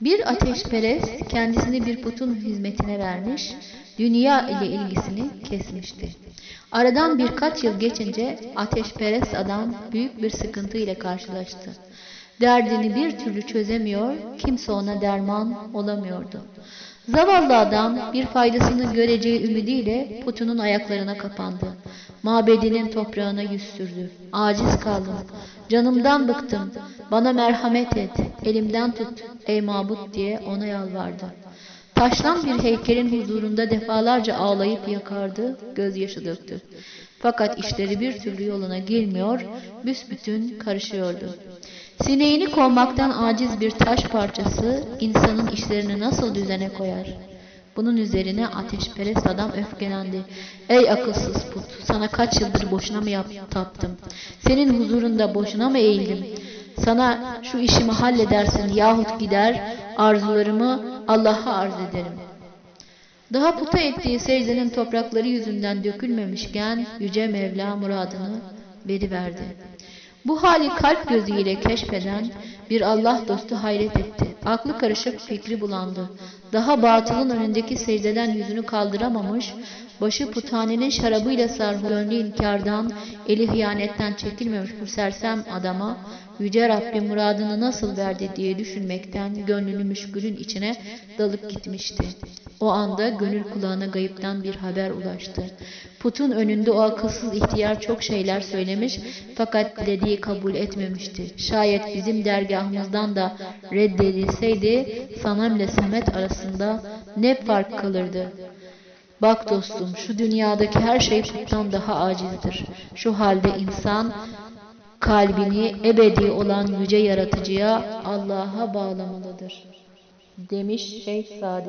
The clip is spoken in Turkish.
Bir ateşperest kendisini bir putun hizmetine vermiş, dünya ile ilgisini kesmişti. Aradan birkaç yıl geçince ateşperest adam büyük bir sıkıntı ile karşılaştı. Derdini bir türlü çözemiyor, kimse ona derman olamıyordu. Zavallı adam bir faydasını göreceği ümidiyle putunun ayaklarına kapandı. Mabedinin toprağına yüz sürdü. Aciz kaldım. Canımdan bıktım. Bana merhamet et. Elimden tut ey mabut diye ona yalvardı. Taştan bir heykelin huzurunda defalarca ağlayıp yakardı, gözyaşı döktü. Fakat işleri bir türlü yoluna girmiyor, büsbütün karışıyordu. Sineğini kovmaktan aciz bir taş parçası insanın işlerini nasıl düzene koyar? Bunun üzerine ateşperest adam öfkelendi. Ey akılsız put, sana kaç yıldır boşuna mı taptım? Senin huzurunda boşuna mı eğildim? Sana şu işimi halledersin yahut gider, arzularımı Allah'a arz ederim. Daha puta ettiği secdenin toprakları yüzünden dökülmemişken Yüce Mevla muradını veriverdi. Bu hali kalp gözüyle keşfeden bir Allah dostu hayret etti. Aklı karışık fikri bulandı. Daha batılın önündeki secdeden yüzünü kaldıramamış, başı puthanenin şarabıyla gönlü inkardan, eli hıyanetten çekilmemiş bu sersem adama Yüce Rabbim muradını nasıl verdi diye düşünmekten gönlünü müşkülün içine dalıp gitmişti. O anda gönül kulağına gayipten bir haber ulaştı. Putun önünde o akılsız ihtiyar çok şeyler söylemiş fakat dilediği kabul etmemişti. Şayet bizim dergahımızdan da reddedilseydi Sanamle Samet arasında ne fark kalırdı? Bak dostum şu dünyadaki her şey puttan daha acizdir. Şu halde insan kalbini ebedi olan yüce yaratıcıya Allah'a bağlamalıdır. Demiş Şeyh Sadi.